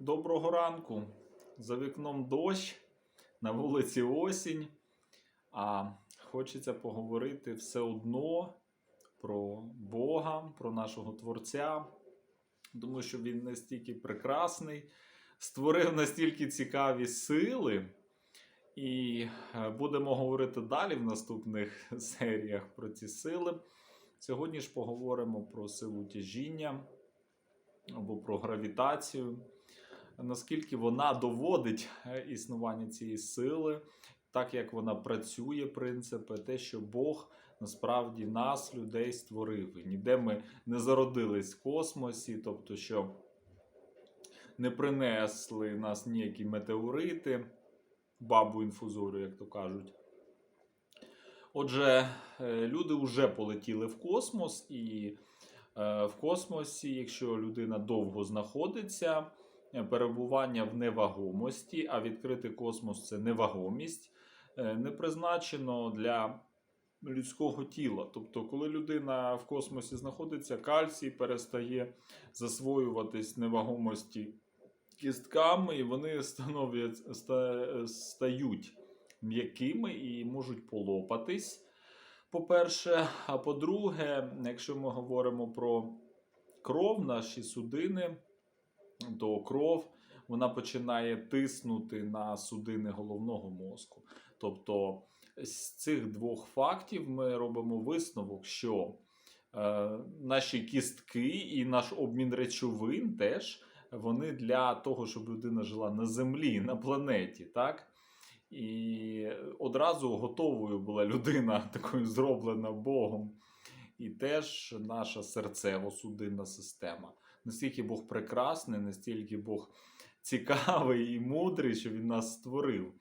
Доброго ранку. За вікном дощ, на вулиці осінь. А хочеться поговорити все одно про Бога, про нашого Творця. Тому що він настільки прекрасний, створив настільки цікаві сили. І е, будемо говорити далі в наступних серіях про ці сили. Сьогодні ж поговоримо про силу тяжіння або про гравітацію, наскільки вона доводить е, існування цієї сили, так як вона працює, принципи, те, що Бог насправді нас, людей, створив. Ніде ми не зародились в космосі, тобто, що не принесли нас ніякі метеорити, бабу інфузору, як то кажуть. Отже, е, люди вже полетіли в космос, і е, в космосі, якщо людина довго знаходиться, перебування в невагомості, а відкритий космос це невагомість, е, не призначено для людського тіла. Тобто, коли людина в космосі знаходиться, кальцій перестає засвоюватись невагомості кістками, і вони становлять, стають м'якими і можуть полопатись. По-перше, а по-друге, якщо ми говоримо про кров, наші судини, то кров вона починає тиснути на судини головного мозку. Тобто, з цих двох фактів ми робимо висновок, що е, наші кістки і наш обмін речовин теж вони для того, щоб людина жила на землі, на планеті, так? І одразу готовою була людина, такою зроблена Богом. І теж наша серцево-судинна система. Настільки Бог прекрасний, настільки Бог цікавий і мудрий, що він нас створив.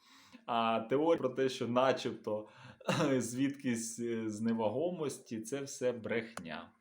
А теорія про те, що начебто звідкись е, з невагомості, це все брехня.